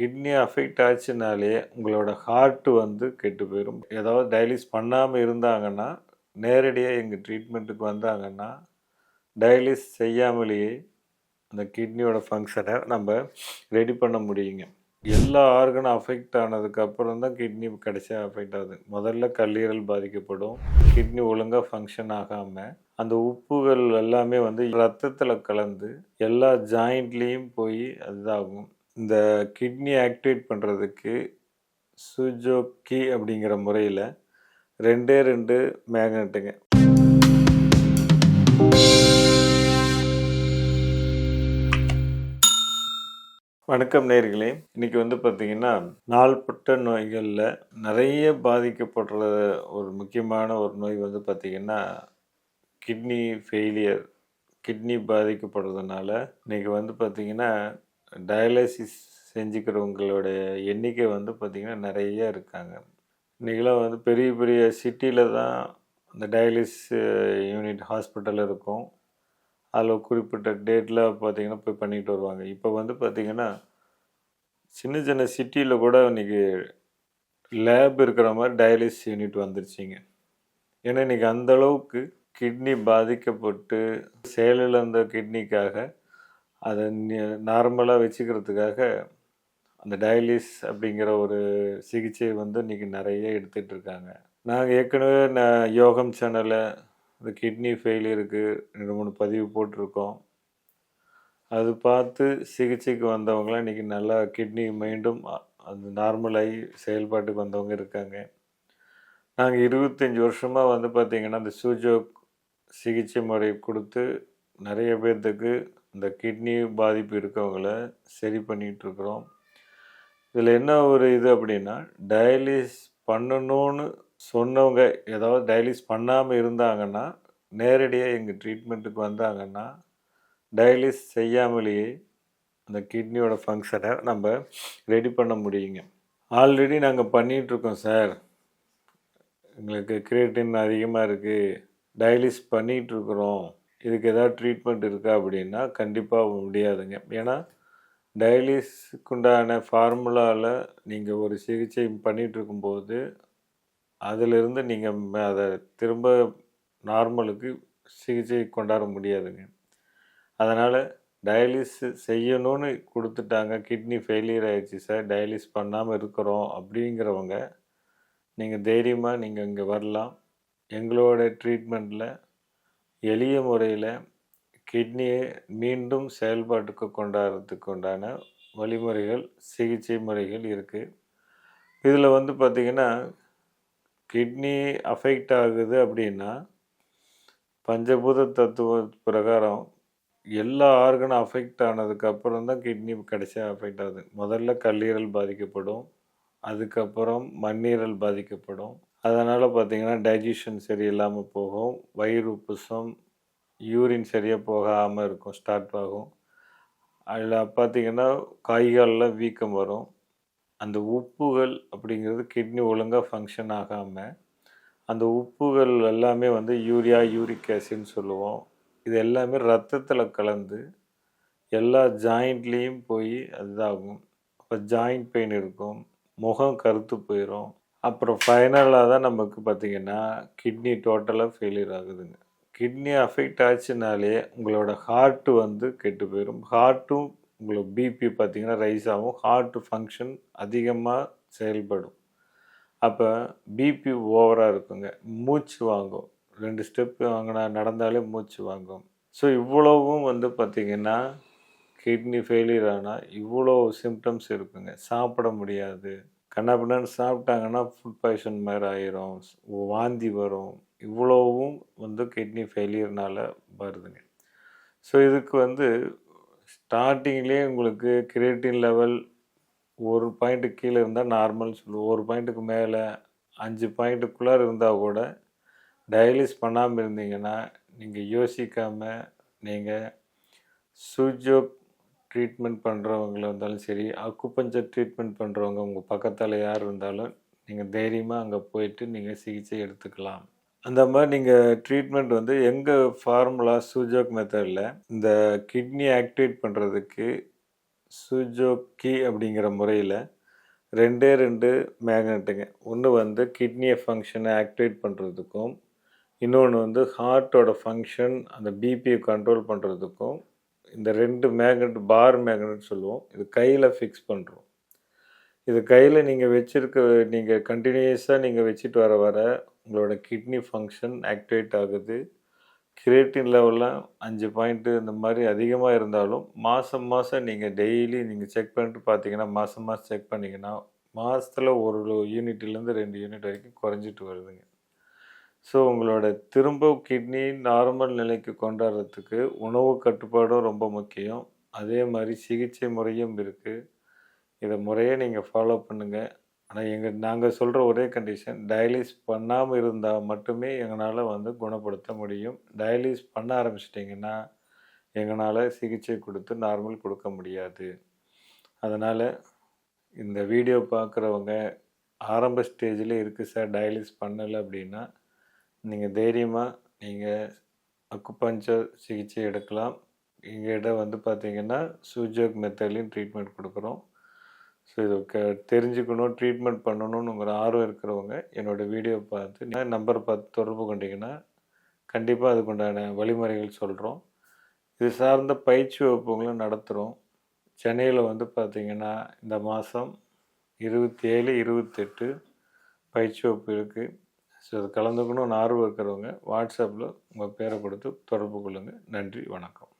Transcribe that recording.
Kidney affect ஆச்சுனாலே உங்களோட heart வந்து கெட்டு போயிடும் ஏதாவது டயாலிஸ் பண்ணாமல் இருந்தாங்கன்னா நேரடியாக எங்கள் ட்ரீட்மெண்ட்டுக்கு வந்தாங்கன்னா டயாலிஸ் செய்யாமலேயே அந்த கிட்னியோட ஃபங்க்ஷனை நம்ம ரெடி பண்ண முடியுங்க. எல்லா ஆர்கனும் அஃபெக்ட் ஆனதுக்கப்புறம் தான் கிட்னி கடைசியாக அஃபெக்ட் ஆகுது. முதல்ல கல்லீரல் பாதிக்கப்படும். கிட்னி ஒழுங்காக ஃபங்க்ஷன் ஆகாமல் அந்த உப்புகள் எல்லாமே வந்து ரத்தத்தில் கலந்து எல்லா ஜாயிண்ட்லேயும் போய் அதுதாகும் இந்த கிட்னி ஆக்டிவேட் பண்ணுறதுக்கு சுஜோக்கி அப்படிங்கிற முறையில் ரெண்டே ரெண்டு மேக்னெட்டுங்க. வணக்கம் நேர்களே. இன்றைக்கி வந்து பார்த்தீங்கன்னா நாள்பட்ட நோய்களில் நிறைய பாதிக்கப்படுற ஒரு முக்கியமான ஒரு நோய் வந்து பார்த்திங்கன்னா கிட்னி ஃபெயிலியர் கிட்னி பாதிக்கப்படுறதுனால இன்றைக்கி வந்து பார்த்திங்கன்னா டயாலிசிஸ் செஞ்சுக்கிறவங்களுடைய எண்ணிக்கை வந்து பார்த்திங்கன்னா நிறைய இருக்காங்க. இன்றைக்கெலாம் வந்து பெரிய பெரிய சிட்டியில் தான் அந்த டயாலிசிஸ் யூனிட் ஹாஸ்பிட்டல் இருக்கும். அதில் குறிப்பிட்ட டேட்டில் பார்த்தீங்கன்னா போய் பண்ணிக்கிட்டு வருவாங்க. இப்போ வந்து பார்த்திங்கன்னா சின்ன சின்ன சிட்டியில் கூட இன்றைக்கி லேப் இருக்கிற மாதிரி டயாலிசிஸ் யூனிட் வந்துருச்சிங்க. ஏன்னா இன்றைக்கி அந்த அளவுக்கு கிட்னி பாதிக்கப்பட்டு செயலிழந்த கிட்னிக்காக அதை நார்மலாக வச்சுக்கிறதுக்காக அந்த டயாலிஸ் அப்படிங்கிற ஒரு சிகிச்சை வந்து இன்றைக்கி நிறைய எடுத்துகிட்டு இருக்காங்க. நாங்கள் ஏற்கனவே நான் யோகம் சேனலில் இந்த கிட்னி ஃபெயிலியருக்கு ரெண்டு மூணு பதிவு போட்டிருக்கோம். அது பார்த்து சிகிச்சைக்கு வந்தவங்களாம் இன்றைக்கி நல்லா கிட்னி மீண்டும் அது நார்மலாகி செயல்பாட்டுக்கு வந்தவங்க இருக்காங்க. நாங்கள் இருபத்தஞ்சி வருஷமாக வந்து பார்த்திங்கன்னா அந்த சூஜோக் சிகிச்சை முறை கொடுத்து நிறைய பேர்த்துக்கு இந்த கிட்னி பாதிப்பு இருக்கவங்கள சரி பண்ணிகிட்ருக்குறோம். இதில் என்ன ஒரு இது அப்படின்னா டயாலிஸ் பண்ணணும்னு சொன்னவங்க ஏதாவது டயாலிஸ் பண்ணாமல் இருந்தாங்கன்னா நேரடியாக எங்கள் ட்ரீட்மெண்ட்டுக்கு வந்தாங்கன்னா டயாலிஸ் செய்யாமலேயே அந்த கிட்னியோட ஃபங்க்ஷனை நம்ம ரெடி பண்ண முடியுங்க. ஆல்ரெடி நாங்கள் பண்ணிகிட்ருக்கோம் சார் எங்களுக்கு கிரியேட்டின் அதிகமாக இருக்குது டயாலிஸ் பண்ணிகிட்ருக்குறோம். இதுக்கு ஏதாவது ட்ரீட்மெண்ட் இருக்கா அப்படின்னா கண்டிப்பாக முடியாதுங்க. ஏன்னா டயாலிஸுக்குண்டான ஃபார்முலாவில் நீங்கள் ஒரு சிகிச்சை பண்ணிகிட்ருக்கும்போது அதிலிருந்து நீங்கள் அதை திரும்ப நார்மலுக்கு சிகிச்சை கொண்டாட முடியாதுங்க. அதனால் டயாலிஸ் செய்யணும்னு கொடுத்துட்டாங்க கிட்னி ஃபெயிலியர் ஆகிடுச்சு சார் டயாலிஸ் பண்ணாமல் இருக்கிறோம் அப்படிங்கிறவங்க நீங்கள் தைரியமாக நீங்கள் இங்கே வரலாம். எங்களோட ட்ரீட்மெண்ட்டில் எளிய முறையில் கிட்னியை மீண்டும் செயல்பாட்டுக்கு கொண்டாடுறதுக்கு உண்டான வழிமுறைகள் சிகிச்சை முறைகள் இருக்குது இதில் வந்து பார்த்திங்கன்னா கிட்னி அஃபெக்ட் ஆகுது அப்படின்னா பஞ்சபூத தத்துவ பிரகாரம் எல்லா ஆர்கனும் அஃபெக்ட் ஆனதுக்கப்புறம் தான் கிட்னி கடைசியாக அஃபெக்ட் ஆகுது. முதல்ல கல்லீரல் பாதிக்கப்படும் அதுக்கப்புறம் மண்ணீரல் பாதிக்கப்படும். அதனால் பார்த்திங்கன்னா டைஜஷன் சரியில்லாமல் போகும். வயிறு உப்புசம் யூரின் சரியாக போகாமல் இருக்கும் ஸ்டார்ட் ஆகும். அதில் பார்த்திங்கன்னா காய்காலில் வீக்கம் வரும். அந்த உப்புகள் அப்படிங்கிறது கிட்னி ஒழுங்காக ஃபங்க்ஷன் ஆகாமல் அந்த உப்புகள் எல்லாமே வந்து யூரியா யூரிக் ஆசிட்னு சொல்லுவோம். இது எல்லாமே ரத்தத்தில் கலந்து எல்லா ஜாயிண்ட்லேயும் போய் அதுதாகும் அப்போ ஜாயிண்ட் பெயின் இருக்கும். முகம் கருத்து போயிடும் அப்புறம் ஃபைனலாக தான் நமக்கு பார்த்திங்கன்னா கிட்னி டோட்டலாக ஃபெயிலியர் ஆகுதுங்க. கிட்னி அஃபெக்ட் ஆச்சுனாலே உங்களோட ஹார்ட்டு வந்து கெட்டு போயிடும் ஹார்ட்டும் உங்களுக்கு பிபி பார்த்திங்கன்னா ரைஸ் ஆகும். ஹார்ட் ஃபங்க்ஷன் அதிகமாக செயல்படும். அப்போ பிபி ஓவராக இருக்குங்க. மூச்சு வாங்கும். ரெண்டு ஸ்டெப்பு வாங்கினா நடந்தாலே மூச்சு வாங்கும். ஸோ இவ்வளவும் வந்து பார்த்திங்கன்னா கிட்னி ஃபெயிலியர் ஆனால் இவ்வளோ சிம்டம்ஸ் இருக்குங்க. சாப்பிட முடியாது. கண்ணாபின்னு சாப்பிட்டாங்கன்னா ஃபுட் பாய்சன் மாதிரி ஆயிரும். வாந்தி வரும். இவ்வளவும் வந்து கிட்னி ஃபெயிலியர்னால் வருதுங்க. ஸோ இதுக்கு வந்து ஸ்டார்டிங்லேயே உங்களுக்கு கிரியேட்டின் லெவல் ஒரு பாயிண்ட்டுக்கு கீழே இருந்தால் நார்மல் சொல்லுவோம். ஒரு பாயிண்ட்டுக்கு மேலே அஞ்சு பாயிண்ட்டுக்குள்ளே இருந்தால் கூட டயாலிஸ் பண்ணாமல் இருந்தீங்கன்னா நீங்கள் யோசிக்காமல் நீங்கள் சுஜோக் ட்ரீட்மெண்ட் பண்ணுறவங்கள இருந்தாலும் சரி அக்குப்பஞ்சர் ட்ரீட்மெண்ட் பண்ணுறவங்க உங்கள் பக்கத்தில் யார் இருந்தாலும் நீங்கள் தைரியமாக அங்கே போயிட்டு நீங்கள் சிகிச்சை எடுத்துக்கலாம். அந்த மாதிரி நீங்கள் ட்ரீட்மெண்ட் வந்து எங்கள் ஃபார்முலா சூஜோக் மெத்தடில் இந்த கிட்னி ஆக்டிவேட் பண்ணுறதுக்கு சுஜோக்கி அப்படிங்கிற முறையில் ரெண்டே ரெண்டு மேக்னெட்டுங்க ஒன்று வந்து கிட்னியை ஃபங்க்ஷனை ஆக்டிவேட் பண்ணுறதுக்கும் இன்னொன்று வந்து ஹார்ட்டோட ஃபங்க்ஷன் அந்த பிபியை கண்ட்ரோல் பண்ணுறதுக்கும் இந்த ரெண்டு மேக்னெட் பார் மேக்னெட் சொல்லுவோம். இது கையில் ஃபிக்ஸ் பண்ணுறோம் இது கையில் நீங்கள் வச்சுருக்க நீங்கள் கண்டினியூஸாக நீங்கள் வச்சுட்டு வர வர உங்களோட கிட்னி ஃபங்க்ஷன் ஆக்டிவேட் ஆகுது. கிரியேட்டின் லெவலில் அஞ்சு பாயிண்ட்டு இந்த மாதிரி அதிகமாக இருந்தாலும் மாதம் மாதம் நீங்கள் டெய்லி நீங்கள் செக் பண்ணிட்டு பார்த்தீங்கன்னா மாதம் மாதம் செக் பண்ணிங்கன்னா மாதத்தில் ஒரு யூனிட்லேருந்து ரெண்டு யூனிட் வரைக்கும் குறைஞ்சிட்டு வருதுங்க. ஸோ உங்களோட திரும்ப கிட்னி நார்மல் நிலைக்கு கொண்டாடுறதுக்கு உணவு கட்டுப்பாடும் ரொம்ப முக்கியம். அதே மாதிரி சிகிச்சை முறையும் இருக்குது இதை முறையே நீங்கள் ஃபாலோ பண்ணுங்கள் ஆனால் எங்கள் நாங்கள் சொல்கிற ஒரே கண்டிஷன் டயாலிஸ் பண்ணாமல் இருந்தால் மட்டுமே எங்களால் வந்து குணப்படுத்த முடியும். டயாலிஸ் பண்ண ஆரம்பிச்சிட்டிங்கன்னா எங்களால் சிகிச்சை கொடுத்து நார்மல் கொடுக்க முடியாது. அதனால் இந்த வீடியோ பார்க்குறவங்க ஆரம்ப ஸ்டேஜில் இருக்குது சார் டயாலிஸ் பண்ணலை அப்படின்னா நீங்கள் தைரியமாக நீங்கள் அக்குப்பஞ்சர் சிகிச்சை எடுக்கலாம். எங்கள்கிட்ட வந்து பார்த்தீங்கன்னா சூஜோக் மெத்தட்லையும் ட்ரீட்மெண்ட் கொடுக்குறோம். ஸோ இது க தெரிஞ்சுக்கணும் ட்ரீட்மெண்ட் பண்ணணுங்கிற ஆர்வம் இருக்கிறவங்க என்னோடய வீடியோ பார்த்து நம்பர் பார்த்து தொடர்பு கொண்டிங்கன்னா கண்டிப்பாக அதுக்குண்டான வழிமுறைகள் சொல்கிறோம் இது சார்ந்த பயிற்சி வகுப்புகளும் நடத்துகிறோம் சென்னையில் வந்து பார்த்திங்கன்னா இந்த மாதம் இருபத்தி ஏழு இருபத்தெட்டு பயிற்சி வகுப்பு இருக்குது ஸோ அது கலந்துக்கணும்னு ஆர்வம் இருக்கிறவங்க வாட்ஸ்அப்பில் உங்கள் பேரை கொடுத்து தொடர்பு கொள்ளுங்கள் நன்றி வணக்கம்.